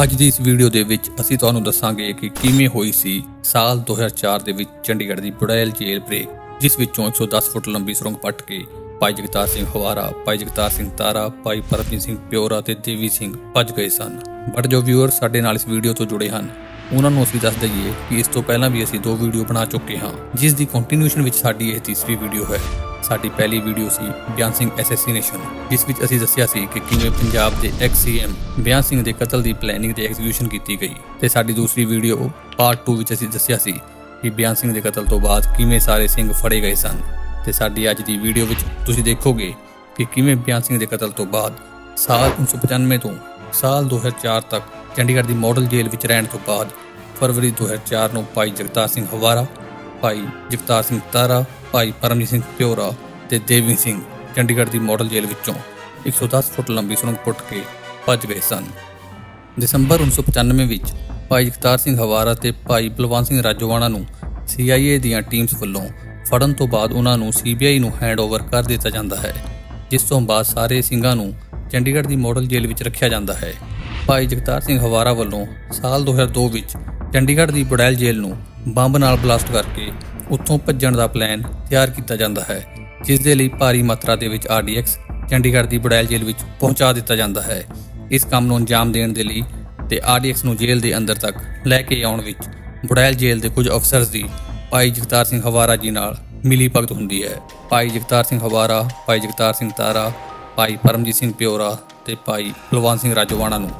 ਅੱਜ ਦੀ ਇਸ ਵੀਡੀਓ ਦੇ ਵਿੱਚ ਅਸੀਂ ਤੁਹਾਨੂੰ ਦੱਸਾਂਗੇ ਕਿ ਕਿਵੇਂ ਹੋਈ ਸੀ ਸਾਲ 2004 ਦੇ ਵਿੱਚ ਚੰਡੀਗੜ੍ਹ ਦੀ ਬੁੜੈਲ ਜੇਲ੍ਹ ਬ੍ਰੇਕ ਜਿਸ ਵਿੱਚੋਂ 110 ਫੁੱਟ ਲੰਬੀ ਸੁਰੰਗ ਪੱਟ ਕੇ ਭਾਈ ਜਗਤਾਰ ਸਿੰਘ ਹਵਾਰਾ, ਭਾਈ ਜਗਤਾਰ ਸਿੰਘ ਤਾਰਾ, ਭਾਈ ਪਰਮਜੀਤ ਸਿੰਘ ਪਿਓਰਾ ਤੇ ਦੇਵੀ ਸਿੰਘ ਭੱਜ ਗਏ ਸਨ। ਬਟ ਜੋ ਵਿਊਅਰ ਸਾਡੇ ਨਾਲ ਇਸ ਵੀਡੀਓ ਤੋਂ ਜੁੜੇ ਹਨ, ਉਹਨਾਂ ਨੂੰ ਅਸੀਂ ਦੱਸ ਦਈਏ ਕਿ ਇਸ ਤੋਂ ਪਹਿਲਾਂ ਵੀ ਅਸੀਂ ਦੋ ਵੀਡੀਓ ਬਣਾ ਚੁੱਕੇ ਹਾਂ, ਜਿਸ ਦੀ ਕੰਟੀਨਿਊਸ਼ਨ ਵਿੱਚ ਸਾਡੀ ਇਹ ਤੀਸਰੀ ਵੀਡੀਓ ਹੈ। ਸਾਡੀ ਪਹਿਲੀ ਵੀਡੀਓ ਸੀ ਬਿਆਨ ਸਿੰਘ ਐਸੈਸੀਨੇਸ਼ਨ, ਜਿਸ ਵਿੱਚ ਅਸੀਂ ਦੱਸਿਆ ਸੀ ਕਿ ਕਿਵੇਂ ਪੰਜਾਬ ਦੇ ਐਕਸ ਸੀਐਮ ਬਿਆਨ ਸਿੰਘ ਦੇ ਕਤਲ ਦੀ ਪਲੈਨਿੰਗ ਤੇ ਐਗਜ਼ੀਕਿਊਸ਼ਨ ਕੀਤੀ ਗਈ ਤੇ ਸਾਡੀ ਦੂਸਰੀ ਵੀਡੀਓ ਪਾਰਟ 2 ਵਿੱਚ ਅਸੀਂ ਦੱਸਿਆ ਸੀ ਕਿ ਬਿਆਨ ਸਿੰਘ ਦੇ ਕਤਲ ਤੋਂ ਬਾਅਦ ਕਿਵੇਂ ਸਾਰੇ ਸਿੰਘ ਫੜੇ ਗਏ ਸਨ ਤੇ ਸਾਡੀ ਅੱਜ ਦੀ ਵੀਡੀਓ ਵਿੱਚ ਤੁਸੀਂ ਦੇਖੋਗੇ ਕਿ ਕਿਵੇਂ ਬਿਆਨ ਸਿੰਘ ਦੇ ਕਤਲ ਤੋਂ ਬਾਅਦ ਸਾਲ 1995 ਤੋਂ ਸਾਲ 2004 ਤੱਕ ਚੰਡੀਗੜ੍ਹ ਦੀ ਮਾਡਲ ਜੇਲ੍ਹ ਵਿੱਚ ਰਹਿਣ ਤੋਂ ਬਾਅਦ ਫਰਵਰੀ 2004 ਨੂੰ ਭਾਈ ਜਗਤਾਰ ਸਿੰਘ ਹਵਾਰਾ ਭਾਈ ਜਗਤਾਰ ਸਿੰਘ ਤਾਰਾ, ਭਾਈ ਪਰਮਜੀਤ ਸਿੰਘ ਪਿਓਰਾ ਤੇ ਦੇਵੀ ਸਿੰਘ ਚੰਡੀਗੜ੍ਹ ਦੀ ਮਾਡਲ ਜੇਲ੍ਹ ਵਿੱਚੋਂ 110 ਫੁੱਟ ਲੰਬੀ ਸੁਰੰਗ ਪੁੱਟ ਕੇ ਭੱਜ ਗਏ ਸਨ। ਦਸੰਬਰ 1995 ਵਿੱਚ ਭਾਈ ਜਗਤਾਰ ਸਿੰਘ ਹਵਾਰਾ ਤੇ ਭਾਈ ਬਲਵੰਤ ਸਿੰਘ ਰਾਜੋਵਾਣਾ ਨੂੰ CIA ਦੀਆਂ ਟੀਮਸ ਵੱਲੋਂ ਫੜਨ ਤੋਂ ਬਾਅਦ ਉਹਨਾਂ ਨੂੰ CBI ਨੂੰ ਹੈਂਡਓਵਰ ਕਰ ਦਿੱਤਾ ਜਾਂਦਾ ਹੈ, ਜਿਸ ਤੋਂ ਬਾਅਦ ਸਾਰੇ ਸਿੰਘਾਂ ਨੂੰ ਚੰਡੀਗੜ੍ਹ ਦੀ ਮਾਡਲ ਜੇਲ੍ਹ ਵਿੱਚ ਰੱਖਿਆ ਜਾਂਦਾ ਹੈ। ਭਾਈ ਜਗਤਾਰ ਸਿੰਘ ਹਵਾਰਾ ਵੱਲੋਂ ਸਾਲ 2002 ਵਿੱਚ ਚੰਡੀਗੜ੍ਹ ਦੀ ਬੜੈਲ ਜੇਲ੍ਹ ਨੂੰ ਬੰਬ ਨਾਲ ਬਲਾਸਟ ਕਰਕੇ ਉੱਥੋਂ ਭੱਜਣ ਦਾ ਪਲਾਨ ਤਿਆਰ ਕੀਤਾ ਜਾਂਦਾ ਹੈ, ਜਿਸ ਦੇ ਲਈ ਭਾਰੀ ਮਾਤਰਾ ਦੇ ਵਿੱਚ RDX ਚੰਡੀਗੜ੍ਹ ਦੀ ਬੁੜੈਲ ਜੇਲ੍ਹ ਵਿੱਚ ਪਹੁੰਚਾ ਦਿੱਤਾ ਜਾਂਦਾ ਹੈ। ਇਸ ਕੰਮ ਨੂੰ ਅੰਜਾਮ ਦੇਣ ਦੇ ਲਈ ਤੇ RDX ਨੂੰ ਜੇਲ੍ਹ ਦੇ ਅੰਦਰ ਤੱਕ ਲੈ ਕੇ ਆਉਣ ਵਿੱਚ ਬੁੜੈਲ ਜੇਲ੍ਹ ਦੇ ਕੁਝ ਅਫਸਰਸ ਦੀ ਭਾਈ ਜਗਤਾਰ ਸਿੰਘ ਹਵਾਰਾ ਜੀ ਨਾਲ ਮਿਲੀ ਭਗਤ ਹੁੰਦੀ ਹੈ। ਭਾਈ ਜਗਤਾਰ ਸਿੰਘ ਹਵਾਰਾ, ਭਾਈ ਜਗਤਾਰ ਸਿੰਘ ਤਾਰਾ, ਭਾਈ ਪਰਮਜੀਤ ਸਿੰਘ ਪਿਓਰਾ ਤੇ ਭਾਈ ਬਲਵੰਤ ਸਿੰਘ ਰਾਜੋਵਾਣਾ ਨੂੰ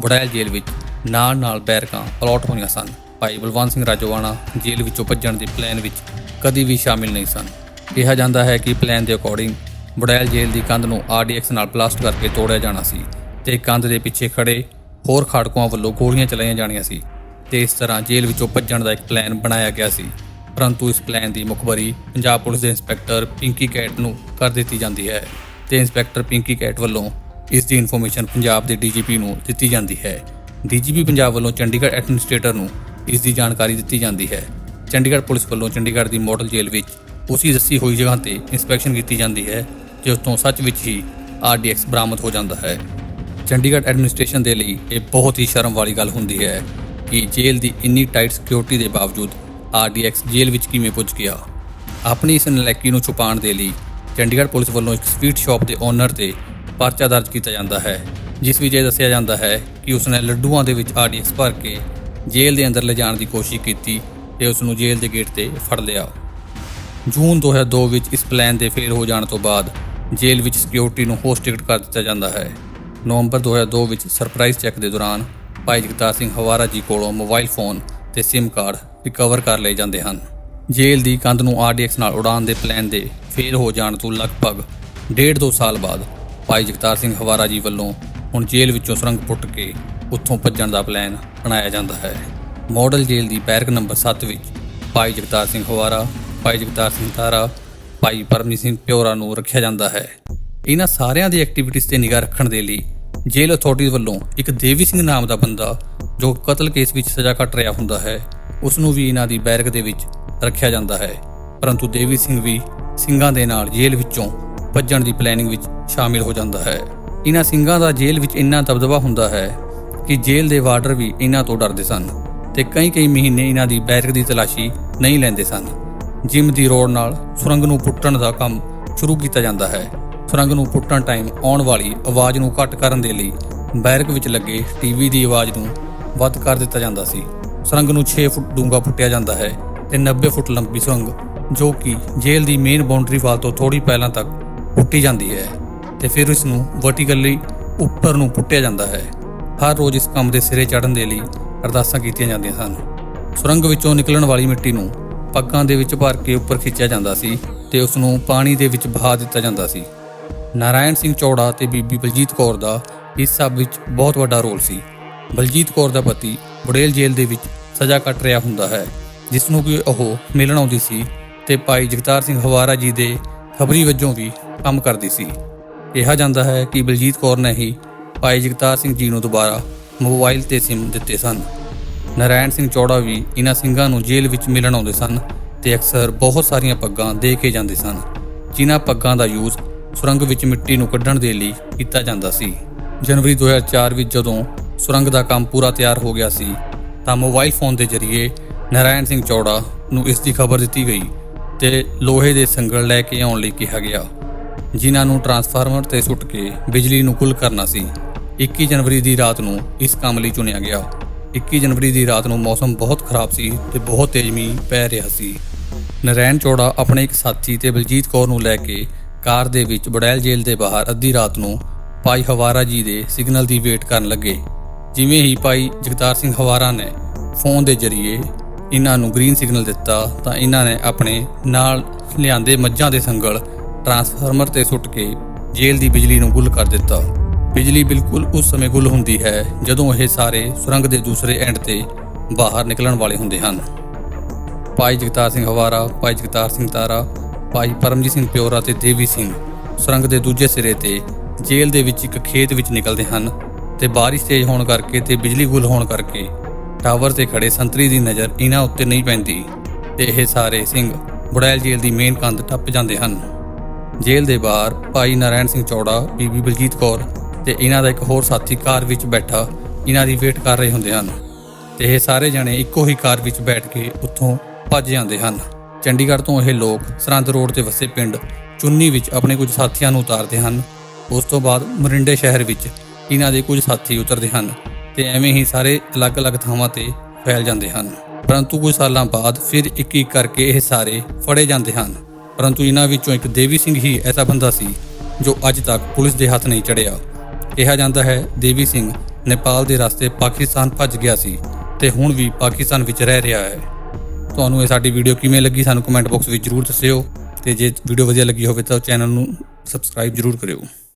ਬੁੜੈਲ ਜੇਲ੍ਹ ਵਿੱਚ ਨਾਲ ਨਾਲ ਬੈਰਕਾਂ ਅਲਾਟ ਹੋਈਆਂ ਸਨ। ਭਾਈ ਬਲਵੰਤ ਸਿੰਘ ਰਾਜੋਵਾਣਾ ਜੇਲ੍ਹ ਵਿੱਚੋਂ ਭੱਜਣ ਦੇ ਪਲਾਨ ਵਿੱਚ ਕਦੀ ਵੀ ਸ਼ਾਮਿਲ ਨਹੀਂ ਸਨ। ਕਿਹਾ ਜਾਂਦਾ ਹੈ ਕਿ ਪਲਾਨ ਦੇ ਅਕੋਰਡਿੰਗ ਬੁੜੈਲ ਜੇਲ੍ਹ ਦੀ ਕੰਧ ਨੂੰ RDX ਨਾਲ ਬਲਾਸਟ ਕਰਕੇ ਤੋੜਿਆ ਜਾਣਾ ਸੀ ਤੇ ਕੰਧ ਦੇ ਪਿੱਛੇ ਖੜੇ ਹੋਰ ਖਾੜਕੂਆਂ ਵੱਲੋਂ ਗੋਲੀਆਂ ਚਲਾਈਆਂ ਜਾਣੀਆਂ ਸੀ ਤੇ ਇਸ ਤਰ੍ਹਾਂ ਜੇਲ੍ਹ ਵਿੱਚੋਂ ਭੱਜਣ ਦਾ ਇੱਕ ਪਲਾਨ ਬਣਾਇਆ ਗਿਆ ਸੀ। ਪਰੰਤੂ ਇਸ ਪਲਾਨ ਦੀ ਮੁਖਬਰੀ ਪੰਜਾਬ ਪੁਲਿਸ ਦੇ ਇੰਸਪੈਕਟਰ ਪਿੰਕੀ ਕੈਟ ਨੂੰ ਕਰ ਦਿੱਤੀ ਜਾਂਦੀ ਹੈ ਤੇ ਇੰਸਪੈਕਟਰ ਪਿੰਕੀ ਕੈਟ ਵੱਲੋਂ ਇਸ ਦੀ ਇਨਫੋਰਮੇਸ਼ਨ ਪੰਜਾਬ ਦੇ ਡੀਜੀਪੀ ਨੂੰ ਦਿੱਤੀ ਜਾਂਦੀ ਹੈ। ਡੀਜੀਪੀ ਪੰਜਾਬ ਵੱਲੋਂ ਚੰਡੀਗੜ੍ਹ ਐਡਮਿਨਿਸਟ੍ਰੇਟਰ ਨੂੰ ਇਸ ਦੀ ਜਾਣਕਾਰੀ ਦਿੱਤੀ ਜਾਂਦੀ ਹੈ। ਚੰਡੀਗੜ੍ਹ ਪੁਲਿਸ ਵੱਲੋਂ ਚੰਡੀਗੜ੍ਹ ਦੀ ਮਾਡਲ ਜੇਲ੍ਹ ਵਿੱਚ ਉਸੀ ਦੱਸੀ ਹੋਈ ਜਗ੍ਹਾ ਤੇ ਇਨਸਪੈਕਸ਼ਨ ਕੀਤੀ ਜਾਂਦੀ ਹੈ, ਜਿਸ ਤੋਂ ਸੱਚ ਵਿੱਚ ਹੀ RDX ਬਰਾਮਦ ਹੋ ਜਾਂਦਾ ਹੈ। ਚੰਡੀਗੜ੍ਹ ਐਡਮਿਨਿਸਟ੍ਰੇਸ਼ਨ ਦੇ ਲਈ ਇਹ ਬਹੁਤ ਹੀ ਸ਼ਰਮ ਵਾਲੀ ਗੱਲ ਹੁੰਦੀ ਹੈ ਕਿ ਜੇਲ੍ਹ ਦੀ ਇੰਨੀ ਟਾਈਟ ਸਿਕਿਉਰਿਟੀ ਦੇ ਬਾਵਜੂਦ RDX ਜੇਲ੍ਹ ਵਿੱਚ ਕਿਵੇਂ ਪੁੱਜ ਗਿਆ। ਆਪਣੀ ਇਸ ਨਲੈਕੀ ਨੂੰ ਛੁਪਾਉਣ ਦੇ ਲਈ ਚੰਡੀਗੜ੍ਹ ਪੁਲਿਸ ਵੱਲੋਂ ਇੱਕ ਸਵੀਟ ਸ਼ਾਪ ਦੇ ਓਨਰ ਤੇ ਪਰਚਾ ਦਰਜ ਕੀਤਾ ਜਾਂਦਾ ਹੈ, ਜਿਸ ਵਿੱਚ ਇਹ ਦੱਸਿਆ ਜਾਂਦਾ ਹੈ ਕਿ ਉਸਨੇ ਲੱਡੂਆਂ ਦੇ ਵਿੱਚ RDX ਭਰ ਕੇ ਜੇਲ੍ਹ ਦੇ ਅੰਦਰ ਲਿਜਾਣ ਦੀ ਕੋਸ਼ਿਸ਼ ਕੀਤੀ ਤੇ ਉਸ ਨੂੰ ਜੇਲ੍ਹ ਦੇ ਗੇਟ ਤੇ ਫੜ ਲਿਆ। ਜੂਨ 2002 ਵਿੱਚ ਇਸ ਪਲਾਨ ਦੇ ਫੇਲ ਹੋ ਜਾਣ ਤੋਂ ਬਾਅਦ ਜੇਲ੍ਹ ਵਿੱਚ ਸਿਕਿਉਰਿਟੀ ਨੂੰ ਹੋਸਟਿਕਟ ਕਰ ਦਿੱਤਾ ਜਾਂਦਾ ਹੈ। ਨਵੰਬਰ 2002 ਵਿੱਚ ਸਰਪ੍ਰਾਈਜ਼ ਚੈੱਕ ਦੇ ਦੌਰਾਨ ਭਾਈ ਜਗਤਾਰ ਸਿੰਘ ਹਵਾਰਾ ਜੀ ਕੋਲੋਂ ਮੋਬਾਈਲ ਫੋਨ ਤੇ SIM ਕਾਰਡ ਰਿਕਵਰ ਕਰ ਲਏ ਜਾਂਦੇ ਹਨ। ਜੇਲ੍ਹ ਦੀ ਕੰਧ ਨੂੰ RDX ਨਾਲ ਉਡਾਣ ਦੇ ਪਲਾਨ ਦੇ ਫੇਲ ਹੋ ਜਾਣ ਤੋਂ ਲਗਭਗ ਡੇਢ ਦੋ ਸਾਲ ਬਾਅਦ ਭਾਈ ਜਗਤਾਰ ਸਿੰਘ ਹਵਾਰਾ ਜੀ ਵੱਲੋਂ ਹੁਣ ਜੇਲ੍ਹ ਵਿੱਚੋਂ ਸੁਰੰਗ ਪੁੱਟ ਕੇ ਉੱਥੋਂ ਭੱਜਣ ਦਾ ਪਲਾਨ ਬਣਾਇਆ ਜਾਂਦਾ ਹੈ। ਮਾਡਲ ਜੇਲ੍ਹ ਦੀ ਬੈਰਕ ਨੰਬਰ 7 ਵਿੱਚ ਭਾਈ ਜਗਤਾਰ ਸਿੰਘ ਹਵਾਰਾ ਭਾਈ ਜਗਤਾਰ ਸਿੰਘ ਤਾਰਾ ਭਾਈ ਪਰਮਜੀਤ ਸਿੰਘ ਪਿਓਰਾ ਨੂੰ ਰੱਖਿਆ ਜਾਂਦਾ ਹੈ। ਇਹਨਾਂ ਸਾਰਿਆਂ ਦੀ ਐਕਟੀਵਿਟੀਜ਼ ਤੇ ਨਿਗਾਹ ਰੱਖਣ ਦੇ ਲਈ ਜੇਲ੍ਹ ਅਥਾਰਟੀਜ਼ ਵੱਲੋਂ ਇੱਕ ਦੇਵੀ ਸਿੰਘ ਨਾਮ ਦਾ ਬੰਦਾ ਜੋ ਕਤਲ ਕੇਸ ਵਿੱਚ ਸਜ਼ਾ ਕੱਟ ਰਿਹਾ ਹੁੰਦਾ ਹੈ, ਉਸ ਨੂੰ ਵੀ ਇਹਨਾਂ ਦੀ ਬੈਰਕ ਦੇ ਵਿੱਚ ਰੱਖਿਆ ਜਾਂਦਾ ਹੈ। ਪਰੰਤੂ ਦੇਵੀ ਸਿੰਘ ਵੀ ਸਿੰਘਾਂ ਦੇ ਨਾਲ ਜੇਲ੍ਹ ਵਿੱਚੋਂ ਭੱਜਣ ਦੀ ਪਲੈਨਿੰਗ ਵਿੱਚ ਸ਼ਾਮਿਲ ਹੋ ਜਾਂਦਾ ਹੈ। ਇਹਨਾਂ ਸਿੰਘਾਂ ਦਾ ਜੇਲ੍ਹ ਵਿੱਚ ਇੰਨਾ ਦਬਦਬਾ ਹੁੰਦਾ ਹੈ ਕਿ ਜੇਲ੍ਹ ਦੇ ਵਾਰਡਰ ਵੀ ਇਹਨਾਂ ਤੋਂ ਡਰਦੇ ਸਨ ਤੇ ਕਈ ਕਈ ਮਹੀਨੇ ਇਹਨਾਂ ਦੀ ਬੈਰਕ ਦੀ ਤਲਾਸ਼ੀ ਨਹੀਂ ਲੈਂਦੇ ਸਨ। ਜਿਮ ਦੀ ਰੋੜ ਨਾਲ ਸੁਰੰਗ ਨੂੰ ਪੁੱਟਣ ਦਾ ਕੰਮ ਸ਼ੁਰੂ ਕੀਤਾ ਜਾਂਦਾ ਹੈ। ਸੁਰੰਗ ਨੂੰ ਪੁੱਟਣ ਟਾਈਮ ਆਉਣ ਵਾਲੀ ਆਵਾਜ਼ ਨੂੰ ਘੱਟ ਕਰਨ ਦੇ ਲਈ ਬੈਰਕ ਵਿੱਚ ਲੱਗੇ ਟੀਵੀ ਦੀ ਆਵਾਜ਼ ਨੂੰ ਵੱਧ ਕਰ ਦਿੱਤਾ ਜਾਂਦਾ ਸੀ। ਸੁਰੰਗ ਨੂੰ 6 ਫੁੱਟ ਡੂੰਘਾ ਪੁੱਟਿਆ ਜਾਂਦਾ ਹੈ ਤੇ 90 ਫੁੱਟ ਲੰਬੀ ਸੁਰੰਗ, ਜੋ ਕਿ ਜੇਲ੍ਹ ਦੀ ਮੇਨ ਬਾਉਂਡਰੀ ਵਾਲ ਤੋਂ ਥੋੜੀ ਪਹਿਲਾਂ ਤੱਕ ਪੁੱਟੀ ਜਾਂਦੀ ਹੈ ਤੇ ਫਿਰ ਇਸ ਨੂੰ ਵਰਟੀਕਲੀ ਉੱਪਰ ਨੂੰ ਪੁੱਟਿਆ ਜਾਂਦਾ ਹੈ। ਹਰ ਰੋਜ਼ ਇਸ ਕੰਮ ਦੇ ਸਿਰੇ ਚੜ੍ਹਨ ਦੇ ਲਈ ਅਰਦਾਸਾਂ ਕੀਤੀਆਂ ਜਾਂਦੀਆਂ ਸਨ ਸੁਰੰਗ ਵਿੱਚੋਂ ਨਿਕਲਣ ਵਾਲੀ ਮਿੱਟੀ ਨੂੰ ਪੱਗਾਂ ਦੇ ਵਿੱਚ ਭਰ ਕੇ ਉੱਪਰ ਖਿੱਚਿਆ ਜਾਂਦਾ ਸੀ ਤੇ ਉਸ ਨੂੰ ਪਾਣੀ ਦੇ ਵਿੱਚ ਬਹਾ ਦਿੱਤਾ ਜਾਂਦਾ ਸੀ। ਨਾਰਾਇਣ ਸਿੰਘ ਚੌੜਾ ਤੇ ਬੀਬੀ ਬਲਜੀਤ ਕੌਰ ਦਾ ਇਸ ਸਭ ਵਿੱਚ ਬਹੁਤ ਵੱਡਾ ਰੋਲ ਸੀ। ਬਲਜੀਤ ਕੌਰ ਦਾ ਪਤੀ ਬੁੜੇਲ ਜੇਲ੍ਹ ਦੇ ਵਿੱਚ ਸਜ਼ਾ ਕੱਟ ਰਿਹਾ ਹੁੰਦਾ ਹੈ, ਜਿਸ ਨੂੰ ਕਿ ਉਹ ਮਿਲਣ ਆਉਂਦੀ ਸੀ ਤੇ ਭਾਈ ਜਗਤਾਰ ਸਿੰਘ ਹਵਾਰਾ ਜੀ ਦੇ ਖਬਰੀ ਵਜੋਂ ਵੀ ਕੰਮ ਕਰਦੀ ਸੀ। ਕਿਹਾ ਜਾਂਦਾ ਹੈ ਕਿ ਬਲਜੀਤ ਕੌਰ ਨੇ ਹੀ ਭਾਈ ਜਗਤਾਰ ਸਿੰਘ ਜੀ ਨੂੰ ਦੁਬਾਰਾ ਮੋਬਾਈਲ ਤੇ ਸਿਮ ਦਿੱਤੇ ਸਨ। ਨਾਰਾਇਣ ਸਿੰਘ ਚੌੜਾ ਵੀ ਇਹਨਾਂ ਸਿੰਘਾਂ ਨੂੰ ਜੇਲ੍ਹ ਵਿੱਚ ਮਿਲਣ ਆਉਂਦੇ ਸਨ ਤੇ ਅਕਸਰ ਬਹੁਤ ਸਾਰੀਆਂ ਪੱਗਾਂ ਦੇ ਕੇ ਜਾਂਦੇ ਸਨ, ਜਿਨ੍ਹਾਂ ਪੱਗਾਂ ਦਾ ਯੂਜ਼ ਸੁਰੰਗ ਵਿੱਚ ਮਿੱਟੀ ਨੂੰ ਕੱਢਣ ਦੇ ਲਈ ਕੀਤਾ ਜਾਂਦਾ ਸੀ। ਜਨਵਰੀ 2004 ਵਿੱਚ ਜਦੋਂ ਸੁਰੰਗ ਦਾ ਕੰਮ ਪੂਰਾ ਤਿਆਰ ਹੋ ਗਿਆ ਸੀ, ਤਾਂ ਮੋਬਾਈਲ ਫੋਨ ਦੇ ਜ਼ਰੀਏ ਨਾਰਾਇਣ ਸਿੰਘ ਚੌੜਾ ਨੂੰ ਇਸ ਦੀ ਖਬਰ ਦਿੱਤੀ ਗਈ ਤੇ ਲੋਹੇ ਦੇ ਸੰਗਲ ਲੈ ਕੇ ਆਉਣ ਲਈ ਕਿਹਾ ਗਿਆ, ਜਿਨ੍ਹਾਂ ਨੂੰ ਟਰਾਂਸਫਾਰਮਰ ਤੇ ਸੁੱਟ ਕੇ ਬਿਜਲੀ ਨੂੰ ਕੁੱਲ ਕਰਨਾ ਸੀ। 21 ਜਨਵਰੀ ਦੀ ਰਾਤ ਨੂੰ ਇਸ ਕੰਮ ਲਈ ਚੁਣਿਆ ਗਿਆ। 21 ਜਨਵਰੀ ਦੀ ਰਾਤ ਨੂੰ ਮੌਸਮ ਬਹੁਤ ਖਰਾਬ ਸੀ ਤੇ ਬਹੁਤ ਤੇਜ਼ ਮੀਂਹ ਪੈ ਰਿਹਾ ਸੀ। ਨਰੈਣ ਚੌੜਾ ਆਪਣੇ ਇੱਕ ਸਾਥੀ ਤੇ ਬਲਜੀਤ ਕੌਰ ਨੂੰ ਲੈ ਕੇ ਕਾਰ ਦੇ ਵਿੱਚ ਬੜੈਲ ਜੇਲ੍ਹ ਦੇ ਬਾਹਰ ਅੱਧੀ ਰਾਤ ਨੂੰ ਭਾਈ ਹਵਾਰਾ ਜੀ ਦੇ ਸਿਗਨਲ ਦੀ ਵੇਟ ਕਰਨ ਲੱਗੇ। ਜਿਵੇਂ ਹੀ ਭਾਈ ਜਗਤਾਰ ਸਿੰਘ ਹਵਾਰਾ ਨੇ ਫੋਨ ਦੇ ਜ਼ਰੀਏ ਇਹਨਾਂ ਨੂੰ ਗ੍ਰੀਨ ਸਿਗਨਲ ਦਿੱਤਾ ਤਾਂ ਇਹਨਾਂ ਨੇ ਆਪਣੇ ਨਾਲ ਲਿਆਂਦੇ ਮੱਝਾਂ ਦੇ ਸੰਗਲ ਟਰਾਂਸਫਾਰਮਰ ਤੇ ਸੁੱਟ ਕੇ ਜੇਲ੍ਹ ਦੀ ਬਿਜਲੀ ਨੂੰ ਗੁੱਲ ਕਰ ਦਿੱਤਾ। ਬਿਜਲੀ ਬਿਲਕੁਲ ਉਸ ਸਮੇਂ ਗੁੱਲ ਹੁੰਦੀ ਹੈ ਜਦੋਂ ਇਹ ਸਾਰੇ ਸੁਰੰਗ ਦੇ ਦੂਸਰੇ ਐਂਡ ਤੇ ਬਾਹਰ ਨਿਕਲਣ ਵਾਲੇ ਹੁੰਦੇ ਹਨ। ਭਾਈ ਜਗਤਾਰ ਸਿੰਘ ਹਵਾਰਾ, ਭਾਈ ਜਗਤਾਰ ਸਿੰਘ ਤਾਰਾ, ਭਾਈ ਪਰਮਜੀਤ ਸਿੰਘ ਪਿਓਰਾ ਤੇ ਦੇਵੀ ਸਿੰਘ ਸੁਰੰਗ ਦੇ ਦੂਜੇ ਸਿਰੇ ਤੇ ਜੇਲ੍ਹ ਦੇ ਵਿੱਚ ਇੱਕ ਖੇਤ ਵਿੱਚ ਨਿਕਲਦੇ ਹਨ ਤੇ ਬਾਰਿਸ਼ ਤੇਜ਼ ਹੋਣ ਕਰਕੇ ਤੇ ਬਿਜਲੀ ਗੁੱਲ ਹੋਣ ਕਰਕੇ ਟਾਵਰ ਤੇ ਖੜੇ ਸੰਤਰੀ ਦੀ ਨਜ਼ਰ ਇਹਨਾਂ ਉੱਤੇ ਨਹੀਂ ਪੈਂਦੀ ਤੇ ਇਹ ਸਾਰੇ ਸਿੰਘ ਬੁੜੈਲ ਜੇਲ੍ਹ ਦੀ ਮੇਨ ਕੰਧ ਟੱਪ ਜਾਂਦੇ ਹਨ। ਜੇਲ੍ਹ ਦੇ ਬਾਹਰ ਭਾਈ ਨਾਰਾਇਣ ਸਿੰਘ ਚੌੜਾ, ਬੀਬੀ ਬਲਜੀਤ ਕੌਰ ਤੇ ਇਹਨਾਂ ਦਾ ਇੱਕ ਹੋਰ ਸਾਥੀ ਕਾਰ ਵਿੱਚ ਬੈਠਾ, ਇਹਨਾਂ ਦੀ ਵੇਟ ਕਰ ਰਹੇ ਹੁੰਦੇ ਹਨ। ਤੇ ਇਹ ਸਾਰੇ ਜਣੇ ਇੱਕੋ ਹੀ ਕਾਰ ਵਿੱਚ ਬੈਠ ਕੇ ਉੱਥੋਂ ਭੱਜ ਜਾਂਦੇ ਹਨ। ਚੰਡੀਗੜ੍ਹ ਤੋਂ ਇਹ ਲੋਕ ਸਰਹੰਦ ਰੋਡ ਤੇ ਵਸੇ ਪਿੰਡ ਚੁੰਨੀ ਵਿੱਚ ਆਪਣੇ ਕੁਝ ਸਾਥੀਆਂ ਨੂੰ ਉਤਾਰਦੇ ਹਨ। ਉਸ ਤੋਂ ਬਾਅਦ ਮਰਿੰਡੇ ਸ਼ਹਿਰ ਵਿੱਚ ਇਹਨਾਂ ਦੇ ਕੁਝ ਸਾਥੀ ਉਤਰਦੇ ਹਨ ਤੇ ਐਵੇਂ ਹੀ ਸਾਰੇ ਅਲੱਗ-ਅਲੱਗ ਥਾਵਾਂ ਤੇ ਫੈਲ ਜਾਂਦੇ ਹਨ। ਪਰੰਤੂ ਕੁਝ ਸਾਲਾਂ ਬਾਅਦ ਫਿਰ ਇੱਕ ਇੱਕ ਕਰਕੇ ਇਹ ਸਾਰੇ ਫੜੇ ਜਾਂਦੇ ਹਨ। ਪਰੰਤੂ ਇਹਨਾਂ ਵਿੱਚੋਂ ਇੱਕ ਦੇਵੀ ਸਿੰਘ ਹੀ ਐਸਾ ਬੰਦਾ ਸੀ ਜੋ ਅੱਜ ਤੱਕ ਪੁਲਿਸ ਦੇ ਹੱਥ ਨਹੀਂ ਚੜਿਆ। ਕਿਹਾ ਜਾਂਦਾ ਹੈ, ਦੇਵੀ ਸਿੰਘ ਨੇਪਾਲ ਦੇ ਰਸਤੇ ਪਾਕਿਸਤਾਨ ਭੱਜ ਗਿਆ ਸੀ ਤੇ ਹੁਣ ਵੀ ਪਾਕਿਸਤਾਨ ਵਿੱਚ ਰਹਿ ਰਿਹਾ ਹੈ। ਤੁਹਾਨੂੰ ਇਹ ਸਾਡੀ ਵੀਡੀਓ ਕਿਵੇਂ ਲੱਗੀ ਸਾਨੂੰ ਕਮੈਂਟ ਬਾਕਸ ਵਿੱਚ ਜਰੂਰ ਦੱਸਿਓ ਤੇ ਜੇ ਵੀਡੀਓ ਵਧੀਆ ਲੱਗੀ ਹੋਵੇ ਤਾਂ ਚੈਨਲ ਨੂੰ ਸਬਸਕ੍ਰਾਈਬ ਜਰੂਰ ਕਰਿਓ।